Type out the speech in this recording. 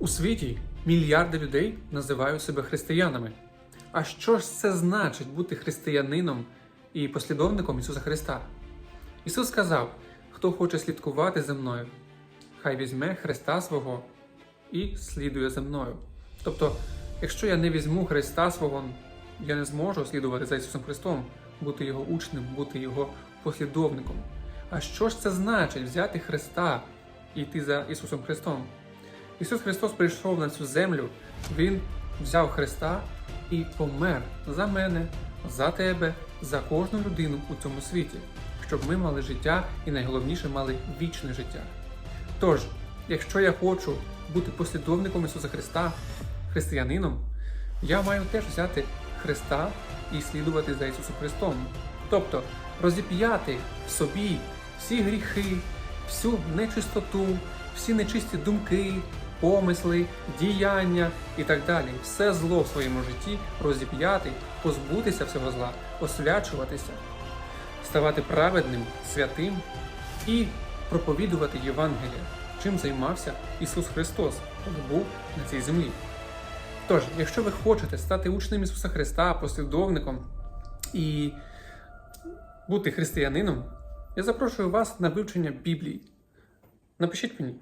У світі мільярди людей називають себе християнами. А що ж це значить бути християнином і послідовником Ісуса Христа? Ісус сказав: хто хоче слідкувати за мною, хай візьме Христа свого і слідує за мною. Тобто, якщо я не візьму Христа свого, я не зможу слідувати за Ісусом Христом, бути Його учнем, бути Його послідовником. А що ж це значить взяти Христа і йти за Ісусом Христом? Ісус Христос прийшов на цю землю, Він взяв Христа і помер за мене, за тебе, за кожну людину у цьому світі, щоб ми мали життя і найголовніше мали вічне життя. Тож, якщо я хочу бути послідовником Ісуса Христа, християнином, я маю теж взяти Христа і слідувати за Ісусом Христом. Тобто розіп'яти в собі всі гріхи, всю нечистоту, всі нечисті думки, помисли, діяння і так далі. Все зло в своєму житті розіп'яти, позбутися всього зла, освячуватися, ставати праведним, святим і проповідувати Євангелія, чим займався Ісус Христос, коли був на цій землі. Тож, якщо ви хочете стати учнем Ісуса Христа, послідовником і бути християнином, я запрошую вас на вивчення Біблії. Напишіть мені,